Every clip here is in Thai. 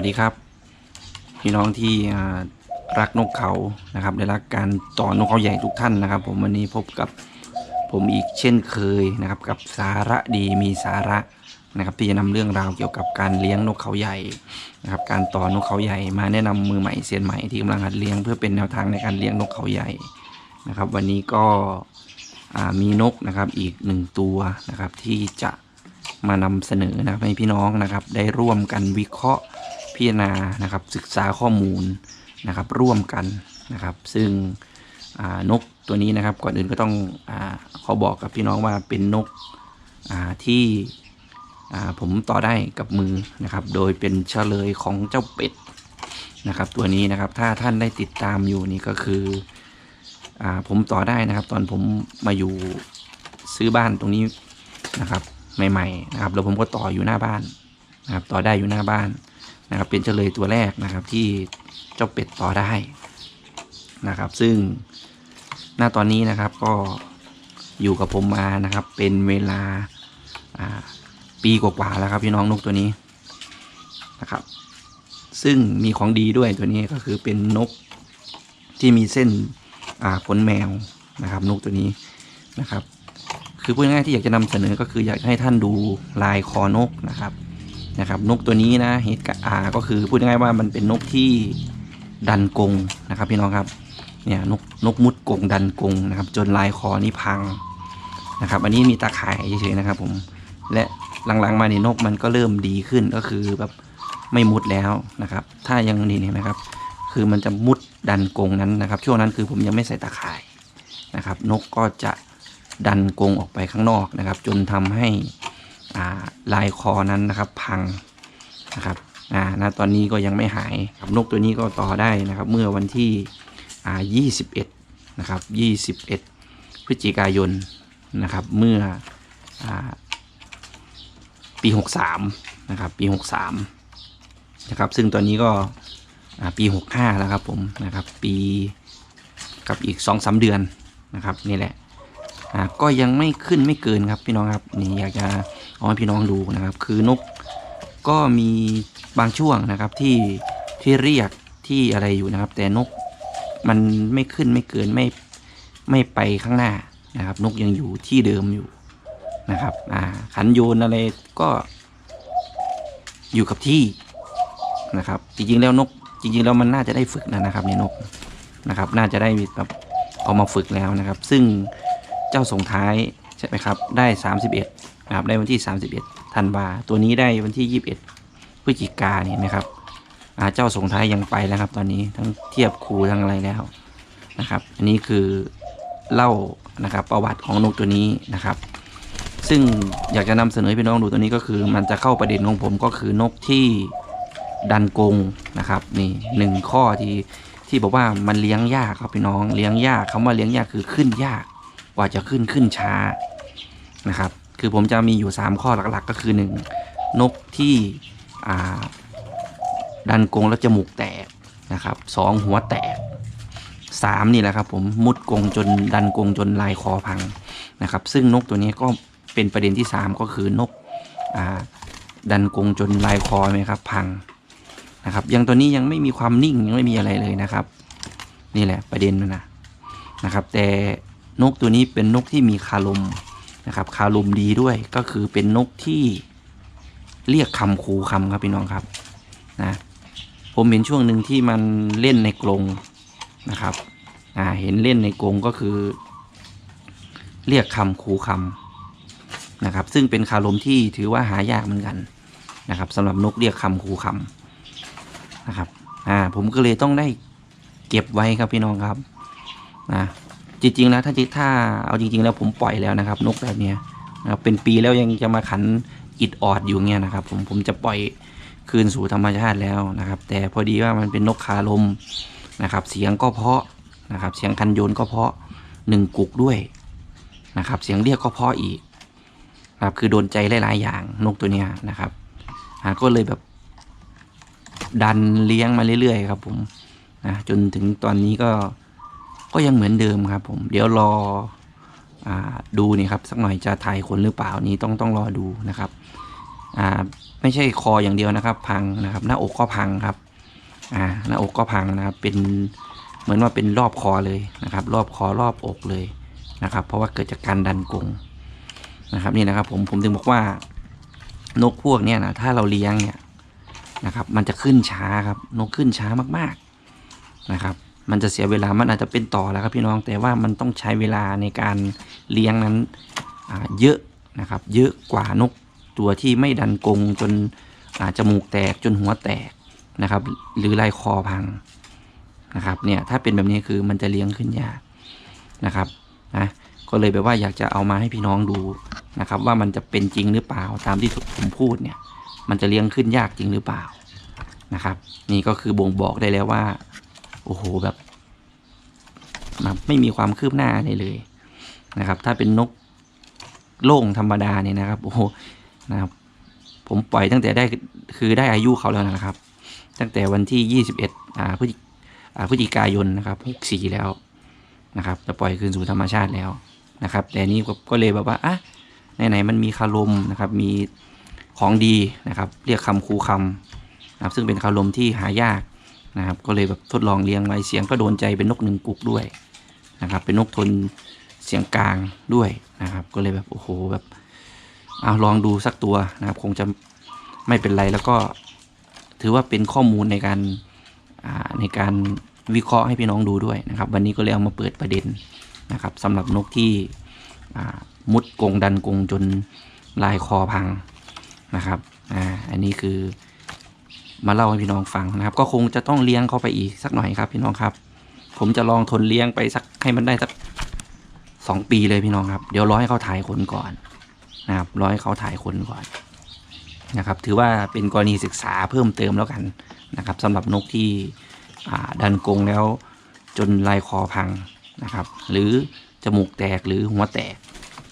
สวัสดีครับ พี่น้องที่รักนกเขานะครับและรักการต่อนกเขาใหญ่ทุกท่านนะครับ ผมวันนี้พบกับผมอีกเช่นเคยนะครับ กับสาระดีมีสาระนะครับ ที่จะนำเรื่องราวเกี่ยวกับการเลี้ยงนกเขาใหญ่นะครับ การต่อนกเขาใหญ่มาแนะนำมือใหม่เซียนใหม่ที่กำลังหัดเลี้ยงเพื่อเป็นแนวทางในการเลี้ยงนกเขาใหญ่นะครับ วันนี้ก็มีนกนะครับอีกหนึ่งตัวนะครับที่จะมานำเสนอนะให้พี่น้องนะครับ ได้ร่วมกันวิเคราะห์ พิจารณานะครับศึกษาข้อมูลนะครับร่วมกันนะครับ ซึ่งนกตัวนี้นะครับก่อนอื่นก็ต้องอขอบอกกับพี่น้องว่าเป็นนกที่ผมต่อได้กับมือนะครับ โดยเป็นเฉลยของเจ้าเป็ดนะครับ ตัวนี้นะครับถ้าท่านได้ติดตามอยู่นี่ก็คืออผมต่อได้นะครับ ตอนผมมาอยู่ซื้อบ้านตรงนี้นะครับใหม่ๆนะครับแล้วผมก็ต่ออยู่หน้าบ้านนะครับ ต่อได้อยู่หน้าบ้าน นะครับ เป็นเฉลยตัวแรกนะครับ ที่เจ้าเป็ดต่อได้นะครับ ซึ่งหน้าตอนนี้นะครับก็อยู่กับผมมานะครับ เป็นเวลาปีกว่าๆแล้วครับพี่น้องนกตัวนี้นะครับ ซึ่งมีของดีด้วยตัวนี้ก็คือเป็นนกที่มีเส้นขนแมวนะครับนกตัวนี้นะครับ คือพูดง่ายๆที่อยากจะนำเสนอก็คืออยากให้ท่านดูลายคอนกนะครับ นะครับนกตัวนี้นะเหตุการณ์อ่าก็คือพูดง่ายๆว่ามันเป็นนกที่ดันกงนะครับพี่น้องครับเนี่ยนกนกมุดกงดันกงนะครับ จนลายคอนี่พังนะครับ อันนี้มีตาข่ายเฉยๆนะครับ ผมและหลังๆมาเนี่นกมันก็เริ่มดีขึ้นก็คือแบบไม่มุดแล้วนะครับ ถ้ายังนี่เห็นไหมครับ คือมันจะมุดดันกงนั้นนะครับ ช่วงนั้นคือผมยังไม่ใส่ตาข่ายนะครับ นกก็จะดันกงออกไปข้างนอกนะครับ จนทำให้ ลายคอนั้นนะครับพังนะครับอ่าณตอนนี้ก็ยังไม่หายนกตัวนี้ก็ต่อได้นะครับ เมื่อวันที่อ่า21นะครับ21 พฤศจิกายนนะครับ เมื่ออาปี 63นะครับ ปี 63นะครับ ซึ่งตอนนี้ก็ปี 65 แล้วครับผมนะครับ ปีกับอีก 2-3 เดือนนะครับนี่แหละก็ยังไม่ขึ้นไม่เกินครับพี่น้องครับนี่อยากจะ เอาให้พี่น้องดูนะครับ คือนกก็มีบางช่วงนะครับที่ที่เรียกที่อะไรอยู่นะครับ แต่นกมันไม่ขึ้นไม่เกินไม่ไม่ไปข้างหน้านะครับ นกยังอยู่ที่เดิมอยู่นะครับ อ่า ขันโยนอะไรก็ อยู่กับที่นะครับ จริงๆแล้วนก จริงๆแล้วมันน่าจะได้ฝึกนะนะครับในนกนะครับ น่าจะได้แบบเอามาฝึกแล้วนะครับ ซึ่งเจ้าส่งท้ายใช่ไหมครับ ได้ 31 นะครับได้วันที่ 31ธันวาตัวนี้ได้วันที่ 21พฤศจิกาเนี่ยนะครับเจ้าส่งท้ายยังไปแล้วครับ ตอนนี้ทั้งเทียบครูทั้งอะไรแล้วนะครับ อันนี้คือเล่านะครับประวัติของนกตัวนี้นะครับ ซึ่งอยากจะนำเสนอให้พี่น้องดูตัวนี้ก็คือ มันจะเข้าประเด็นของผมก็คือนกที่ดันกงนะครับนี่หนึ่งข้อที่ที่บอกว่ามันเลี้ยงยากครับพี่น้องเลี้ยงยากคำว่าเลี้ยงยากคือขึ้นยากกว่าจะขึ้นขึ้นช้านะครับ คือผมจะมีอยู่ 3 ข้อหลักๆ ก็คือ 1. นกที่ดันกรงแล้วจมูกแตกนะครับสองหัวแตกสามนี่แหละครับผมมุดกรงจนดันกรงจนลายคอพังนะครับ ซึ่งนกตัวนี้ก็เป็นประเด็นที่ 3 ก็คือนกอดันกรงจนลายคอไหมครับพังนะครับยังตัวนี้ยังไม่มีความนิ่งยังไม่มีอะไรเลยนะครับ นี่แหละประเด็นมันนะนะครับ แต่นกตัวนี้เป็นนกที่มีคารม นะครับคารุมดีด้วยก็คือเป็นนกที่เรียกคำคูคำครับพี่น้องครับนะผมเห็นช่วงหนึ่งที่มันเล่นในกรงนะครับอ่าเห็นเล่นในกรงก็คือ เรียกคำคูคำนะครับ ซึ่งเป็นคารมที่ถือว่าหายากเหมือนกันนะครับสำหรับนกเรียกคำคูคำนะครับอ่าผมก็เลยต้องได้เก็บไว้ครับพี่น้องครับนะ จริง ๆ แล้วถ้าถ้าเอาจริง ๆ แล้วผมปล่อยแล้วนะครับ นกแบบนี้นะครับเป็นปีแล้วยังจะมาขันอิดออดอยู่เงี้ยนะครับ ผมผมจะปล่อยคืนสู่ธรรมชาติแล้วนะครับ แต่พอดีว่ามันเป็นนกคาลมนะครับ เสียงก็เพาะนะครับ เสียงคันโยนก็เพาะหนึ่งกุกด้วยนะครับ เสียงเรียกก็เพาะอีกนะครับคือโดนใจหลายๆอย่างนกตัวเนี้ยนะครับก็เลยแบบดันเลี้ยงมาเรื่อยๆครับผมนะจนถึงตอนนี้ก็ ก็ยังเหมือนเดิมครับผม เดี๋ยวรออดูนี่ครับ สักหน่อยจะถ่ายคนหรือเปล่านี้ต้องต้องรอดูนะครับอ่าไม่ใช่คออย่างเดียวนะครับ พังนะครับ หน้าอกก็พังครับอ่าหน้าอกก็พังนะครับ เป็นเหมือนว่าเป็นรอบคอเลยนะครับ รอบคอรอบอกเลยนะครับ เพราะว่าเกิดจากการดันกรงนะครับนี่นะครับ ผมผมถึงบอกว่านกพวกเนี้ยนะถ้าเราเลี้ยงเนี่ยนะครับ มันจะขึ้นช้าครับ นกขึ้นช้ามากๆนะครับ มันจะเสียเวลา มันอาจจะเป็นต่อแล้วครับพี่น้อง แต่ว่ามันต้องใช้เวลาในการเลี้ยงนั้นเยอะนะครับ เยอะกว่านกตัวที่ไม่ดันกงจนอาจจมูกแตกจนหัวแตกนะครับ หรือลายคอพังนะครับ เนี่ยถ้าเป็นแบบนี้คือมันจะเลี้ยงขึ้นยากนะครับนะก็เลยแบบว่าอยากจะเอามาให้พี่น้องดูนะครับ ว่ามันจะเป็นจริงหรือเปล่าตามที่ผมพูดเนี่ย มันจะเลี้ยงขึ้นยากจริงหรือเปล่านะครับ นี่ก็คือบ่งบอกได้แล้วว่า อ้โหแบบไม่มีความคืบหน้าอะไรเลยนะครับ ถ้าเป็นนกโล่งธรรมดาเนี่ยนะครับโอ้โหนะครับผมปล่อยตั้งแต่ได้คือได้อายุเขาแล้วนะครับ ตั้งแต่วันที่ 21อ่าพฤศจิอ่าพฤศจิกายนนะครับ64แล้วนะครับจะปล่อยคืนสู่ธรรมชาติแล้วนะครับ แต่นี่ก็เลยแบบว่าอะไหนๆมันมีคารมนะครับมีของดีนะครับ เรียกคำคูคำนะครับซึ่งเป็นคารมที่หายาก นะครับ ก็เลยแบบทดลองเลี้ยงไว้เสียงก็โดนใจเป็นนกหนึ่งกุกด้วยนะครับ เป็นนกทนเสียงกลางด้วยนะครับ ก็เลยแบบโอ้โหแบบเอาลองดูสักตัวนะครับ คงจะไม่เป็นไรแล้วก็ถือว่าเป็นข้อมูลในการในการวิเคราะห์ให้พี่น้องดูด้วยนะครับ วันนี้ก็เลยเอามาเปิดประเด็นนะครับสำหรับนกที่มุดกงดันกงจนลายคอพังนะครับอ่าอันนี้คือ มาเล่าให้พี่น้องฟังนะครับ ก็คงจะต้องเลี้ยงเข้าไปอีกสักหน่อยครับ พี่น้องครับ ผมจะลองทนเลี้ยงไปสักให้มันได้สักสองปีเลยพี่น้องครับ เดี๋ยวรอให้เขาถ่ายขนก่อนนะครับรอให้เขาถ่ายขนก่อนนะครับ ถือว่าเป็นกรณีศึกษาเพิ่มเติมแล้วกันนะครับสำหรับนกที่ดันกรงแล้วจนลายคอพังนะครับ หรือจมูกแตกหรือหัวแตก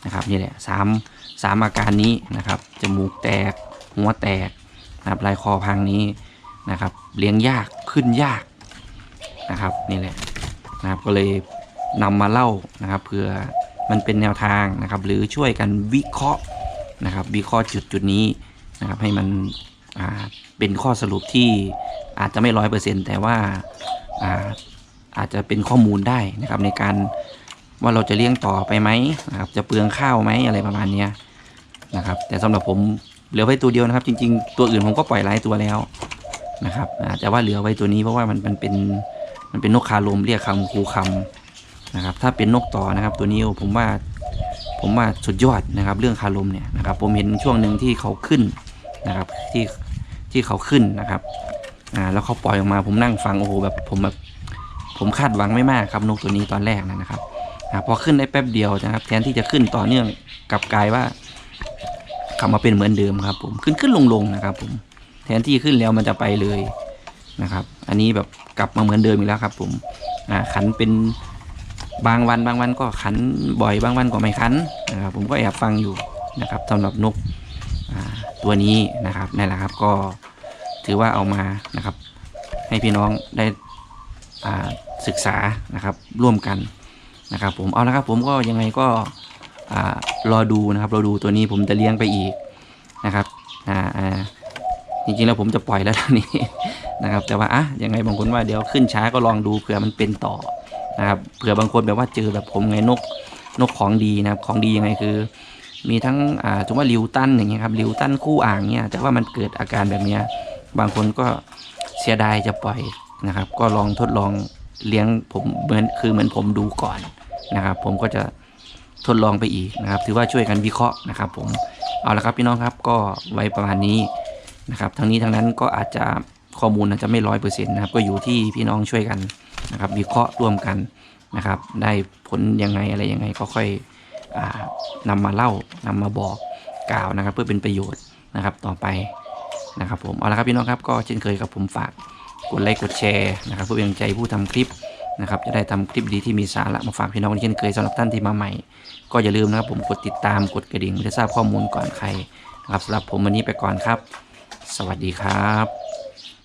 นะครับนี่แหละสามสามอาการนี้นะครับจมูกแตก หัวแตก นะครับลายคอพังนี้นะครับ เลี้ยงยากขึ้นยากนะครับนี่แหละนะครับก็เลยนำมาเล่านะครับเผื่อมันเป็นแนวทางนะครับ หรือช่วยกันวิเคราะห์นะครับ วิเคราะห์จุดจุดนี้นะครับให้มันเป็นข้อสรุปที่อาจจะไม่ร้อยเปอร์เซ็นต์แต่ว่าอาอาจจะเป็นข้อมูลได้นะครับในการว่าเราจะเลี้ยงต่อไปไหมนะครับ จะเปลืองข้าวไหมอะไรประมาณเนี้นะครับ แต่สำหรับผม เหลือไว้ตัวเดียวนะครับ จริง ๆ ตัวอื่นผมก็ปล่อยหลายตัวแล้วนะครับแต่ว่าเหลือไว้ตัวนี้เพราะว่ามันมันเป็นมันเป็นนกคาลมเรียกคำคูคำนะครับ ถ้าเป็นนกต่อนะครับ ตัวนี้ผมว่าผมว่าสุดยอดนะครับ เรื่องคารมเนี่ยนะครับ ผมเห็นช่วงหนึ่งที่เขาขึ้นนะครับที่ที่เขาขึ้นนะครับอ่าแล้วเขาปล่อยออกมาผมนั่งฟังโอ้โหแบบผมแบบผมคาดหวังไม่มากครับนกตัวนี้ตอนแรกนะครับอ่าพอขึ้นได้แป๊บเดียวนะครับ แทนที่จะขึ้นต่อเนื่องกลับกลายว่า กลับมาเป็นเหมือนเดิมครับ ผมขึ้นขึ้นลงลงนะครับ ผมแทนที่ขึ้นแล้วมันจะไปเลยนะครับ อันนี้แบบกลับมาเหมือนเดิมอีกแล้วครับ ผมอ่าขันเป็นบางวันบางวันก็ขันบ่อยบางวันก็ไม่ขันนะครับ ผมก็แอบฟังอยู่นะครับสำหรับนกอ่าตัวนี้นะครับนั่แหละครับก็ถือว่าเอามานะครับ ให้พี่น้องได้อ่าศึกษานะครับร่วมกันนะครับ ผมเอาละครับผมก็ยังไงก็ รอดูนะครับ รอดูตัวนี้ผมจะเลี้ยงไปอีกนะครับอ่าอ่าจริงๆแล้วผมจะปล่อยแล้วตอนนี้นะครับ แต่ว่าอะยังไงบางคนว่าเดี๋ยวขึ้นช้าก็ลองดูเผื่อมันเป็นต่อนะครับเผื่อบางคนแบบว่าเจอแบบผมไงนกนกของดีนะครับของดียังไงคือ มีทั้งอ่าสมมติว่าลิวตันอย่างเงี้ยครับลิวตันคู่อ่างเนี่ยแต่ว่ามันเกิดอาการแบบเนี้ยบางคนก็เสียดายจะปล่อยนะครับ ก็ลองทดลองเลี้ยงผมเหมือนคือเหมือนผมดูก่อนนะครับ ผมก็จะ ทดลองไปอีกนะครับ ถือว่าช่วยกันวิเคราะห์นะครับผมเอาละครับพี่น้องครับก็ไว้ประมาณนี้นะครับทั้งนี้ทั้งนั้นก็อาจจะข้อมูลอาจจะไม่ร้อยเปอร์เซ็นต์นะครับก็อยู่ที่พี่น้องช่วยกันนะครับวิเคราะห์ร่วมกันนะครับ ได้ผลยังไงอะไรยังไงก็ค่อยอานำมาเล่านำมาบอกกล่าวนะครับ เพื่อเป็นประโยชน์นะครับต่อไปนะครับผมเอาละครับพี่น้องครับก็เช่นเคยครับผมฝากกดไลค์กดแชร์นะครับเพื่อเป็นกำลังใจผู้ทำคลิป นะครับจะได้ทำคลิปดีที่มีสาระมาฝากพี่น้องเช่นเคยสำหรับท่านที่มาใหม่ ก็อย่าลืมนะครับผมกดติดตามกดกระดิ่งเพื่อทราบข้อมูลก่อนใครนะครับสำหรับผมวันนี้ไปก่อนครับ สวัสดีครับ